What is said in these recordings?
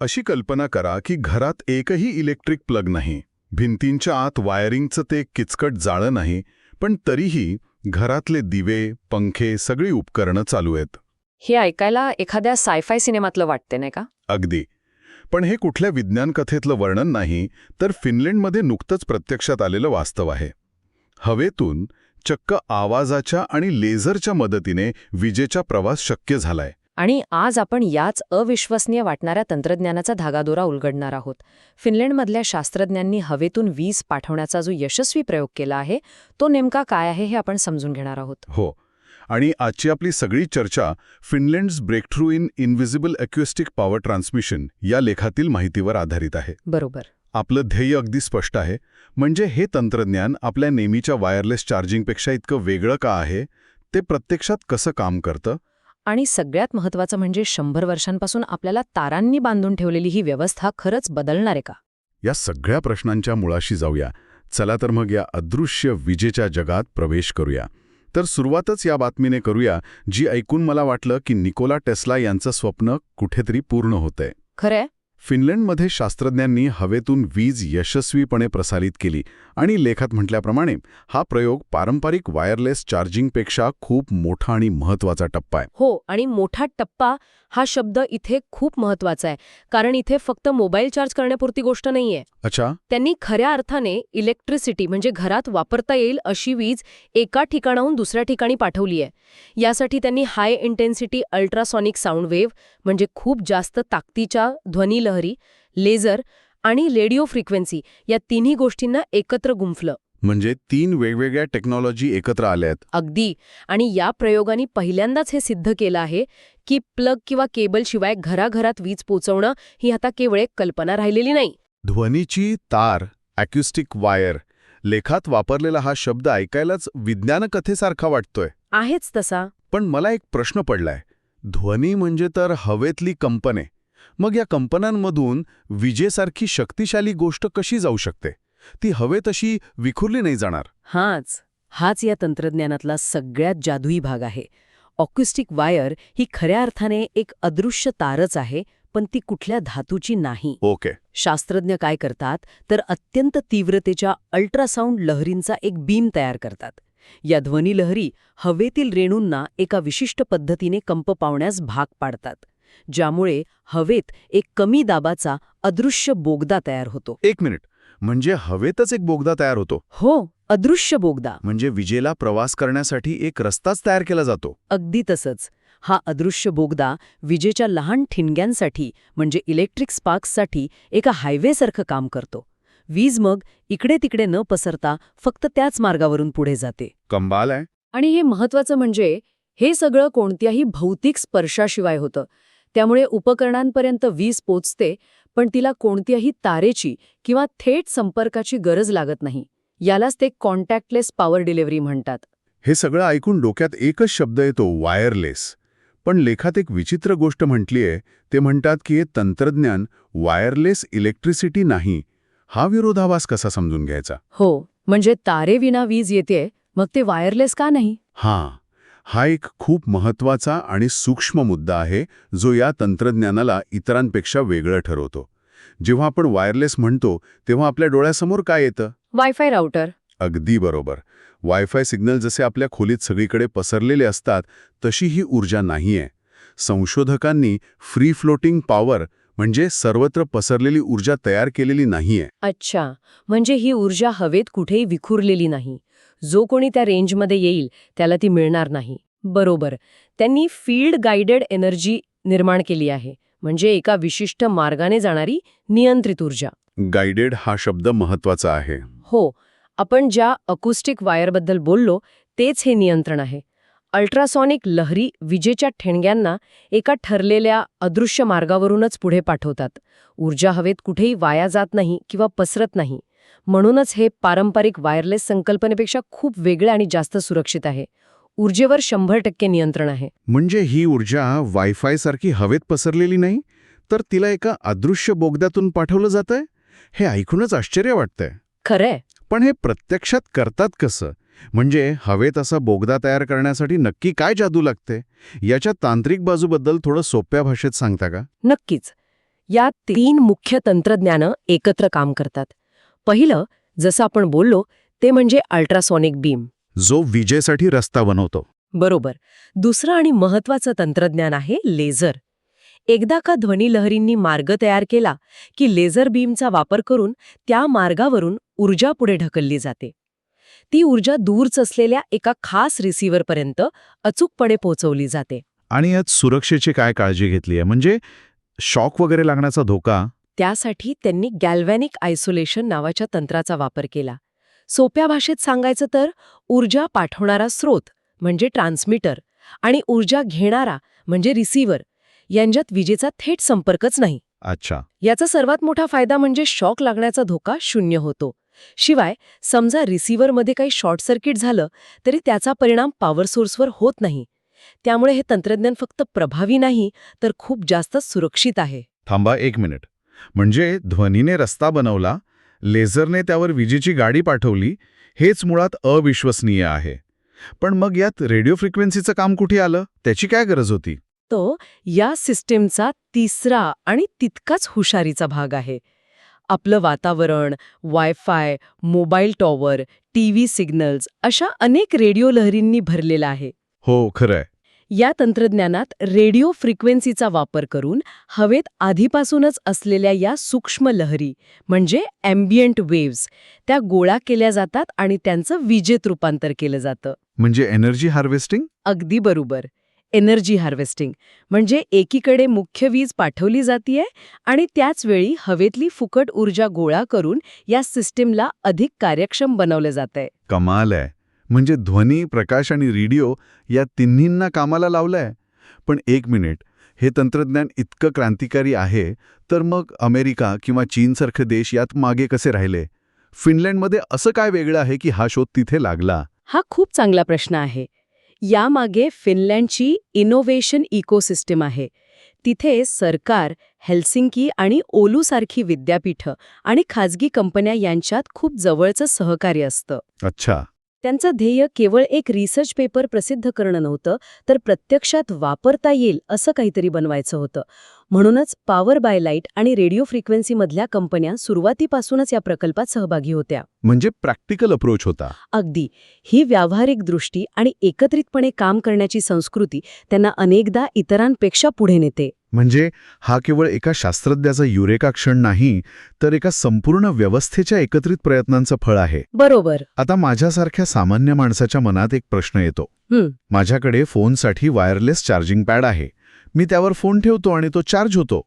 अशी कल्पना करा की घरात एकही इलेक्ट्रिक प्लग नाही. भिंतींच्या आत वायरिंगचं ते किचकट जाळं नाही पण तरीही घरातले दिवे पंखे सगळी उपकरणं चालू आहेत. हे ऐकायला एखाद्या सायफाय सिनेमातलं वाटते नाही का? अगदी. पण हे कुठल्या विज्ञान कथेतलं वर्णन नाही तर फिनलंडमध्ये नुकतंच प्रत्यक्षात आलेलं वास्तव आहे. हवेतून चक्क आवाजाच्या आणि लेझरच्या मदतीने विजेचा प्रवास शक्य झालाय. आणि आज आपण याच अविश्वसनीय वाटणाऱ्या तंत्रज्ञानाचा धागादोरा उलगडणार आहोत. फिनलंडमधल्या शास्त्रज्ञांनी हवेतून वीज पाठवण्याचा जो यशस्वी प्रयोग केला आहे तो नेमका काय आहे हे आपण समजून घेणार आहोत. हो. आणि आजची आपली सगळी चर्चा Finland's breakthrough in invisible acoustic power transmission या लेखातील माहितीवर आधारित आहे. बरोबर. आपलं ध्येय अगदी स्पष्ट आहे. म्हणजे हे तंत्रज्ञान आपल्या नेहमीच्या वायरलेस चार्जिंगपेक्षा इतकं वेगळं का आहे? ते प्रत्यक्षात कसं काम करतं? आणि सगळ्यात महत्वाचं म्हणजे शंभर वर्षांपासून आपल्याला तारांनी बांधून ठेवलेली ही व्यवस्था खरंच बदलणार आहे का? या सगळ्या प्रश्नांच्या मुळाशी जाऊया. चला तर मग या अदृश्य विजेच्या जगात प्रवेश करूया. तर सुरुवातच या बातमीने करूया जी ऐकून मला वाटलं की निकोला टेस्ला यांचं स्वप्न कुठेतरी पूर्ण होतंय. खरंय? फिनलंडमध्ये शास्त्रज्ञांनी हवेतून वीज यशस्वीपणे प्रसारित केली आणि लेखात म्हटल्याप्रमाणे हा प्रयोग पारंपरिक वायरलेस चार्जिंगपेक्षा खूप मोठा आणि महत्त्वाचा टप्पा आहे. हो आणि मोठा टप्पा हा शब्द इथे खूप महत्त्वाचा आहे कारण इथे फक्त मोबाईल चार्ज करण्यापुरती गोष्ट नाहीये. अच्छा. त्यांनी खऱ्या अर्थाने इलेक्ट्रिसिटी म्हणजे घरात वापरता येईल अशी वीज एका ठिकाणाहून दुसऱ्या ठिकाणी पाठवली आहे. यासाठी त्यांनी high intensity ultrasonic sound wave म्हणजे खूप जास्त ताकदीच्या ध्वनिलहरी लेझर आणि रेडिओ फ्रिक्वेन्सी या तिन्ही गोष्टींना एकत्र गुंफलं. म्हणजे तीन वेगवेगळ्या टेक्नॉलॉजी एकत्र आल्यात. अगदी. आणि या प्रयोगाने पहिल्यांदाच हे सिद्ध केलं आहे की प्लग किंवा केबलशिवाय घराघरात वीज पोचवणं ही आता केवळ एक कल्पना राहिलेली नाही. ध्वनीची तार अॅक्युस्टिक वायर लेखात वापरलेला हा शब्द ऐकायलाच विज्ञानकथेसारखा वाटतोय. आहेच तसा. पण मला एक प्रश्न पडलाय. ध्वनी म्हणजे तर हवेतली कंपने. मग या कंपन्यांमधून विजेसारखी शक्तिशाली गोष्ट कशी जाऊ शकते? ती हवेत अशी विखुरली नाही जाणार. हाच हाच या तंत्रज्ञानातला सगळ्यात जादुई भाग आहे. ऑक्युस्टिक वायर ही खऱ्या अर्थाने एक अदृश्य तारच आहे पण ती कुठल्या धातूची नाही. ओके. शास्त्रज्ञ काय करतात तर अत्यंत तीव्रतेच्या अल्ट्रासाऊंड लहरींचा एक बीम तयार करतात. या ध्वनिलहरी हवेतील रेणूंना एका विशिष्ट पद्धतीने कंप पावण्यास भाग पाडतात. ज्यामुळे हवेत एक कमी दाबाचा अदृश्य बोगदा तयार होतो. एक मिनिट. म्हणजे हवेतच एक बोगदा तयार होतो? हो अदृश्य बोगदा. म्हणजे विजेला प्रवास करण्यासाठी एक रस्ताच तयार केला जातो? अगदी तसंच. हा अदृश्य बोगदा विजेच्या लहान ठिणग्यांसाठी म्हणजे इलेक्ट्रिक स्पार्क्ससाठी एका हायवेसारखं काम करतो. वीज मग इकडे तिकडे न पसरता फक्त त्याच मार्गावरून पुढे जाते. कंबाल आहे? आणि हे महत्वाचं म्हणजे हे सगळं कोणत्याही भौतिक स्पर्शाशिवाय होतं. त्यामुळे उपकरणांपर्यंत वीज पोचते पण तिला कोणत्याही तारेची किंवा थेट संपर्काची गरज लागत नाही. यालाच ते कॉन्टॅक्टलेस पॉवर डिलिव्हरी म्हणतात. हे सगळं ऐकून डोक्यात एकच शब्द येतो वायरलेस. पण लेखात एक विचित्र गोष्ट म्हटलीये ते म्हणतात की हे तंत्रज्ञान वायरलेस इलेक्ट्रिसिटी नाही. हा विरोधाभास कसा समजून घ्यायचा? हो म्हणजे तारेविना वीज येते मग ते वायरलेस का नाही? हां. हा एक खूप महत्त्वाचा आणि सूक्ष्म मुद्दा आहे जो या तंत्रज्ञानाला इतरांपेक्षा वेगळं ठरवतो. जेव्हा आपण वायरलेस म्हणतो तेव्हा आपल्या डोळ्यासमोर काय येतं? वायफाय राउटर अगदी बरोबर. वायफाय सिग्नल जसे आपल्या खोलीत सगळीकडे पसरलेले असतात तशी ही ऊर्जा नाहीये. संशोधकांनी फ्री फ्लोटिंग पॉवर म्हणजे सर्वत्र पसरलेली ऊर्जा तयार केलेली नाहीये. अच्छा म्हणजे ही ऊर्जा हवेत कुठेही विखुरलेली नाही. जो कोणी त्या रेंजमध्ये येईल त्याला ती मिळणार नाही. बरोबर त्यांनी फील्ड गाइडेड एनर्जी निर्माण केली आहे म्हणजे एका विशिष्ट मार्गाने जाणारी नियंत्रित ऊर्जा. गाइडेड हा शब्द महत्त्वाचा आहे. हो आपण ज्या अकुस्टिक वायरबद्दल बोललो तेच हे नियंत्रण आहे. अल्ट्रासॉनिक लहरी विजेच्या ठिणग्यांना एका ठरलेल्या अदृश्य मार्गावरूनच पुढे पाठवतात. ऊर्जा हवेत कुठेही वाया जात नाही किंवा पसरत नाही. म्हणूनच हे पारंपरिक वायरलेस संकल्पनेपेक्षा खूप वेगळे आणि जास्त सुरक्षित आहे. ऊर्जेवर शंभर टक्के नियंत्रण आहे. म्हणजे ही ऊर्जा वायफाय सारखी हवेत पसरलेली नाही? तर तिला एका अदृश्य बोगद्यातून पाठवलं जातंय? हे ऐकूनच आश्चर्य वाटतंय. खरंय. पण हे प्रत्यक्षात करतात कसं? म्हणजे हवेत असा बोगदा तयार करण्यासाठी नक्की काय जादू लागते? याच्या तांत्रिक बाजूबद्दल थोडं सोप्या भाषेत सांगता का? नक्कीच. या तीन मुख्य तंत्रज्ञानं एकत्र काम करतात. पहिलं जसं आपण बोललो ते म्हणजे अल्ट्रासॉनिक बीम. जो विजेसाठी रस्ता बनवतो. बरोबर. दुसरं आणि महत्वाचं तंत्रज्ञान आहे लेझर. एकदा का ध्वनिलहरींनी मार्ग तयार केला की लेझर बीमचा वापर करून त्या मार्गावरून ऊर्जा पुढे ढकलली जाते. ती ऊर्जा दूरच असलेल्या एका खास रिसिव्हरपर्यंत अचूकपणे पोहोचवली जाते. आणि यात सुरक्षेची काय काळजी घेतली आहे? म्हणजे शॉक वगैरे लागण्याचा धोका? त्यासाठी त्यांनी गॅल्व्हॅनिक आयसोलेशन नावाच्या तंत्राचा वापर केला. सोप्या भाषेत सांगायचं तर ऊर्जा पाठवणारा स्रोत म्हणजे ट्रान्समीटर आणि ऊर्जा घेणारा म्हणजे रिसिव्हर यांच्यात विजेचा थेट संपर्कच नाही. अच्छा. याचा सर्वात मोठा फायदा म्हणजे शॉक लागण्याचा धोका शून्य होतो. शिवाय समजा रिसिव्हरमध्ये काही शॉर्ट सर्किट झालं तरी त्याचा परिणाम पॉवर सोर्सवर होत नाही. त्यामुळे हे तंत्रज्ञान फक्त प्रभावी नाही तर खूप जास्त सुरक्षित आहे. थांबा एक मिनिट. म्हणजे ध्वनीने रस्ता बनवला लेझरने त्यावर विजेची गाडी पाठवली हेच मुळात अविश्वसनीय आहे. पण मग यात रेडिओ फ्रिक्वेन्सीचं काम कुठे आलं? त्याची काय गरज होती? तो या सिस्टीमचा तिसरा आणि तितकाच हुशारीचा भाग आहे. आपलं वातावरण wifi mobile tower TV signals अशा अनेक रेडिओ लहरींनी भरलेलं आहे. हो खरंय. या तंत्रज्ञानात रेडिओ फ्रिक्वेन्सीचा वापर करून हवेत आधीपासूनच असलेल्या या सूक्ष्म लहरी म्हणजे अँबियंट वेव्स त्या गोळा केल्या जातात आणि त्यांचं विजेत रूपांतर केलं जातं. म्हणजे एनर्जी हार्वेस्टिंग अगदी बरोबर. एनर्जी हार्वेस्टिंग म्हणजे एकीकडे मुख्य वीज पाठवली जातीये आणि त्याच वेळी हवेतली फुकट ऊर्जा गोळा करून या सिस्टीमला अधिक कार्यक्षम बनवलं जातंय. कमाल आहे. म्हणजे ध्वनी प्रकाश आणि रेडिओ या तिन्हींना कामाला लावलंय. पण एक मिनिट हे तंत्रज्ञान इतकं क्रांतिकारी आहे तर मग अमेरिका किंवा चीनसारखे देश यात मागे कसे राहिले? फिनलँडमध्ये असं काय वेगळं आहे की हा शोध तिथे लागला? हा खूप चांगला प्रश्न आहे. यामागे फिनलँडची इनोव्हेशन इकोसिस्टम आहे. तिथे सरकार हेल्सिंकी आणि ओलूसारखी विद्यापीठं आणि खाजगी कंपन्या यांच्यात खूप जवळचं सहकार्य असतं. अच्छा. त्यांचं ध्येय केवळ एक रिसर्च पेपर प्रसिद्ध करणं नव्हतं तर प्रत्यक्षात वापरता येईल असं काहीतरी बनवायचं होतं. म्हणूनच पॉवर बाय लाइट आणि रेडिओ फ्रिक्वेन्सीमधल्या कंपन्या सुरुवातीपासूनच या प्रकल्पात सहभागी होत्या. म्हणजे प्रॅक्टिकल अप्रोच होता. अगदी. ही व्यावहारिक दृष्टी आणि एकत्रितपणे काम करण्याची संस्कृती त्यांना अनेकदा इतरांपेक्षा पुढे नेते. म्हणजे हा केवळ एका शास्त्रज्ञाचा युरेका क्षण नाही तर एका संपूर्ण व्यवस्थेच्या एकत्रित प्रयत्नांचं फळ आहे. बरोबर. आता माझ्यासारख्या सामान्य माणसाच्या मनात एक प्रश्न येतो. माझ्याकडे फोनसाठी वायरलेस चार्जिंग पॅड आहे. मी त्यावर फोन ठेवतो आणि तो चार्ज होतो.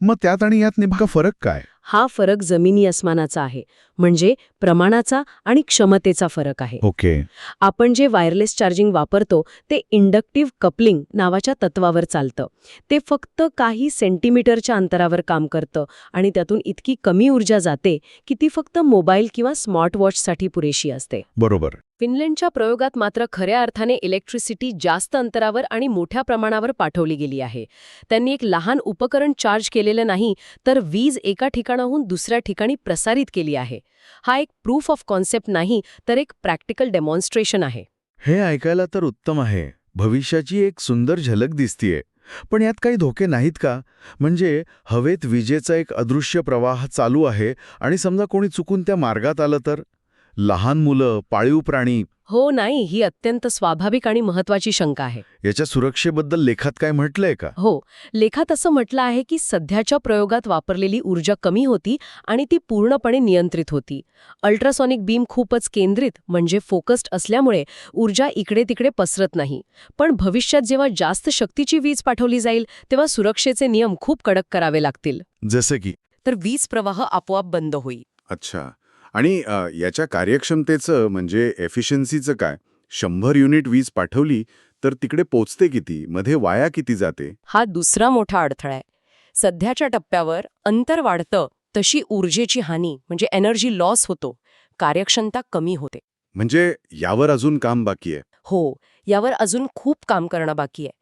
मग त्यात आणि यात नेमका फरक काय? हा फरक जमिनी अस्मानाचा आहे. म्हणजे प्रमाणाचा आणि क्षमतेचा फरक आहे. ओके. आपण जे वायरलेस चार्जिंग वापरतो ते इंडक्टिव्ह कपलिंग नावाच्या तत्वावर चालतं. ते फक्त काही सेंटीमीटरच्या अंतरावर काम करतं आणि त्यातून इतकी कमी ऊर्जा जाते की ती फक्त मोबाईल किंवा स्मार्टवॉचसाठी पुरेशी असते. बरोबर. फिनलँडच्या प्रयोगात मात्र खऱ्या अर्थाने इलेक्ट्रिसिटी जास्त अंतरावर आणि मोठ्या प्रमाणावर पाठवली गेली आहे. त्यांनी एक लहान उपकरण चार्ज केलेलं नाही तर वीज एका ठिकाणाहून दुसऱ्या ठिकाणी प्रसारित केली आहे. हा एक प्रूफ ऑफ कॉन्सेप्ट नाही तर एक प्रॅक्टिकल डेमॉन्स्ट्रेशन आहे. हे ऐकायला तर उत्तम आहे. भविष्याची एक सुंदर झलक दिसतीये. पण यात काही धोके नाहीत का? म्हणजे हवेत विजेचा एक अदृश्य प्रवाह चालू आहे आणि समजा कोणी चुकून त्या मार्गात आलं तर? लहान मुलं पाळीव प्राणी. हो नाही ही अत्यंत स्वाभाविक आणि महत्वाची शंका आहे. याच्या सुरक्षेबद्दल लेखात काय म्हटलंय का? हो लेखात असं म्हटलं आहे की सध्याच्या प्रयोगात वापरलेली ऊर्जा कमी होती आणि ती पूर्णपणे नियंत्रित होती. अल्ट्रासॉनिक बीम खूपच केंद्रित म्हणजे फोकस्ड असल्यामुळे ऊर्जा इकडे तिकडे पसरत नाही. पण भविष्यात जेव्हा जास्त शक्तीची वीज पाठवली जाईल तेव्हा सुरक्षेचे नियम खूप कडक करावे लागतील. जसं की? तर वीज प्रवाह आपोआप बंद होईल. अच्छा. आणि याच्या कार्यक्षमतेचं म्हणजे एफिशियन्सीचं काय? शंभर युनिट वीज पाठवली तर तिकडे पोचते किती? मध्ये वाया किती जाते? हा दुसरा मोठा अडथळा आहे. सध्याच्या टप्प्यावर अंतर वाढतं तशी ऊर्जेची हानी म्हणजे एनर्जी लॉस होतो. कार्यक्षमता कमी होते. म्हणजे यावर अजून काम बाकी आहे? हो यावर अजून खूप काम करणं बाकी आहे.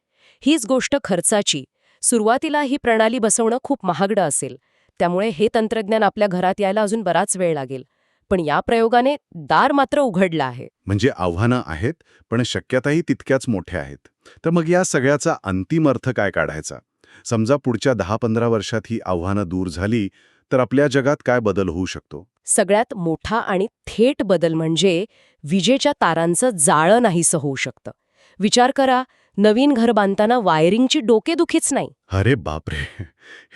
हीच गोष्ट खर्चाची. सुरुवातीला ही प्रणाली बसवणं खूप महागडं असेल. त्यामुळे हे तंत्रज्ञान आपल्या घरात यायला अजून बराच वेळ लागेल. पण या प्रयोगाने दार मात्र उघडलं आहे. म्हणजे आव्हानं आहेत पण शक्यताही तितक्याच मोठ्या आहेत. तर मग या सगळ्याचा अंतिम अर्थ काय काढायचा? समजा पुढच्या दहा पंधरा वर्षात ही आव्हानं दूर झाली तर आपल्या जगात काय बदल होऊ शकतो? सगळ्यात मोठा आणि थेट बदल म्हणजे विजेच्या तारांचं जाळं नाहीसं होऊ शकतं. विचार करा नवीन घर बांधताना वायरिंगची डोकेदुखीच नाही. अरे बापरे!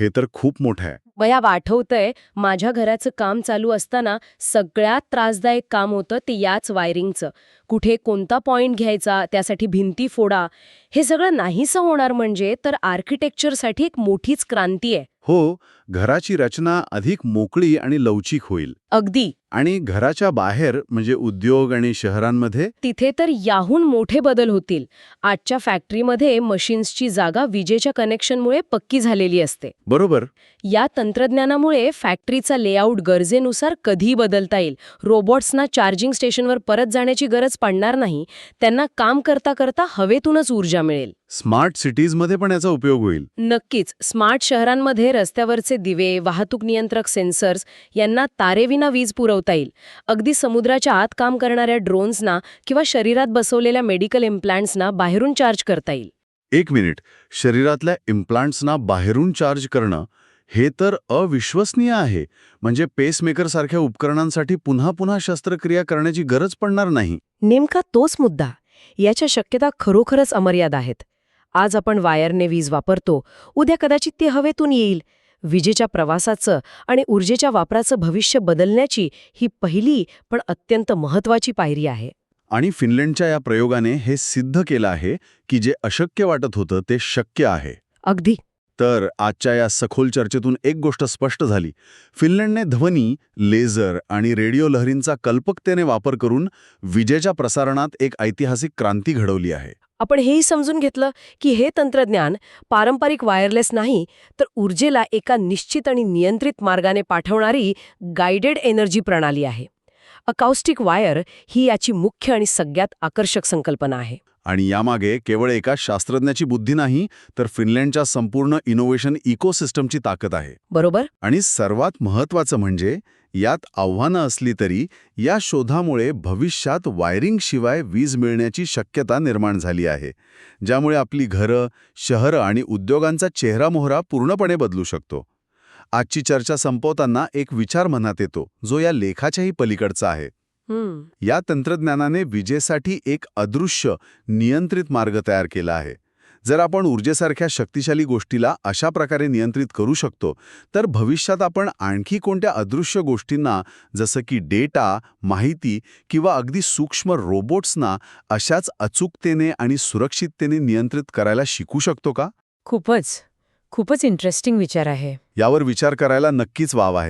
हे तर खूप मोठं आहे. वया आठवतंय माझ्या घराचं काम चालू असताना सगळ्यात त्रासदायक काम होतं ते याच वायरिंगचं. कुठे कोणता पॉईंट घ्यायचा त्यासाठी भिंती फोडा हे सगळं नाहीसं होणार म्हणजे तर आर्किटेक्चरसाठी एक मोठीच क्रांती आहे. हो घराची रचना अधिक मोकळी आणि लवचिक होईल. अगदी. आणि घराच्या बाहेर म्हणजे उद्योग आणि शहरांमध्ये तिथे तर याहून मोठे बदल होतील. आजच्या फॅक्टरीमध्ये मशीन्सची जागा विजेच्या कनेक्शनमुळे पक्की झालेली असते. बरोबर. या तंत्रज्ञानामुळे फॅक्टरीचा लेआउट गरजेनुसार कधी बदलता येईल. रोबोट्सना चार्जिंग स्टेशनवर परत जाण्याची गरज पडणार नाही. त्यांना काम करता करता हवेतूनच ऊर्जा मिळेल. स्मार्ट सिटीजमध्ये पण याचा उपयोग होईल. नक्कीच. स्मार्ट शहरांमध्ये रस्त्यावरचे दिवे वाहतूक नियंत्रक सेन्सर्स यांना तारेविना वीज पुरवता येईल. अगदी समुद्राच्या आत काम करणाऱ्या ड्रोन्सना किंवा शरीरात बसवलेल्या मेडिकल इम्प्लांट्सना बाहेरून चार्ज करता येईल. एक मिनिट. शरीरातल्या इम्प्लांट्सना बाहेरून चार्ज करणं हे तर अविश्वसनीय आहे. म्हणजे पेसमेकरसारख्या उपकरणांसाठी पुन्हा पुन्हा शस्त्रक्रिया करण्याची गरज पडणार नाही. नेमका तोच मुद्दा. याच्या शक्यता खरोखरच अमर्याद आहेत. आज आपण वायरने वीज वापरतो. उद्या कदाचित ते हवेतून येईल. विजेच्या प्रवासाचं आणि ऊर्जेच्या वापराचं भविष्य बदलण्याची ही पहिली पण अत्यंत महत्वाची पायरी आहे. आणि फिनलंडच्या या प्रयोगाने हे सिद्ध केलं आहे की जे अशक्य वाटत होतं ते शक्य आहे. अगदी. तर आजच्या या सखोल चर्चेतून एक गोष्ट स्पष्ट झाली. फिनलंडने ध्वनी लेझर आणि रेडिओ लहरींचा कल्पकतेने वापर करून विजेच्या प्रसारणात एक ऐतिहासिक क्रांती घडवली आहे. आपण हेही समजून घेतलं की हे तंत्रज्ञान पारंपरिक वायरलेस नाही तर ऊर्जेला एका निश्चित आणि नियंत्रित मार्गाने पाठवणारी गाइडेड एनर्जी प्रणाली आहे. अकाउस्टिक वायर ही याची मुख्य आणि सगळ्यात आकर्षक संकल्पना आहे. आणि यामागे केवळ एका शास्त्रज्ञाची बुद्धी नाही तर फिनलंडच्या संपूर्ण इनोव्हेशन इकोसिस्टमची ताकद आहे. बरोबर? आणि सर्वात महत्त्वाचं म्हणजे यात आव्हानं असली तरी या शोधामुळे भविष्यात वायरिंगशिवाय वीज मिळण्याची शक्यता निर्माण झाली आहे ज्यामुळे आपली घरं शहरं आणि उद्योगांचा चेहरामोहरा पूर्णपणे बदलू शकतो. आजची चर्चा संपवताना एक विचार मनात येतो जो या लेखाच्याही पलीकडचा आहे. या तंत्रज्ञानाने विजेसाठी एक अदृश्य नियंत्रित मार्ग तयार केला आहे. जर आपण ऊर्जेसारख्या शक्तिशाली गोष्टीला अशा प्रकारे नियंत्रित करू शकतो तर भविष्यात आपण आणखी कोणत्या अदृश्य गोष्टींना जसं की डेटा माहिती किंवा अगदी सूक्ष्म रोबोट्सना अशाच अचूकतेने आणि सुरक्षिततेने नियंत्रित करायला शिकू शकतो का? खूपच. खूपच इंटरेस्टिंग विचार आहे. यावर विचार करायला नक्कीच वाव आहे.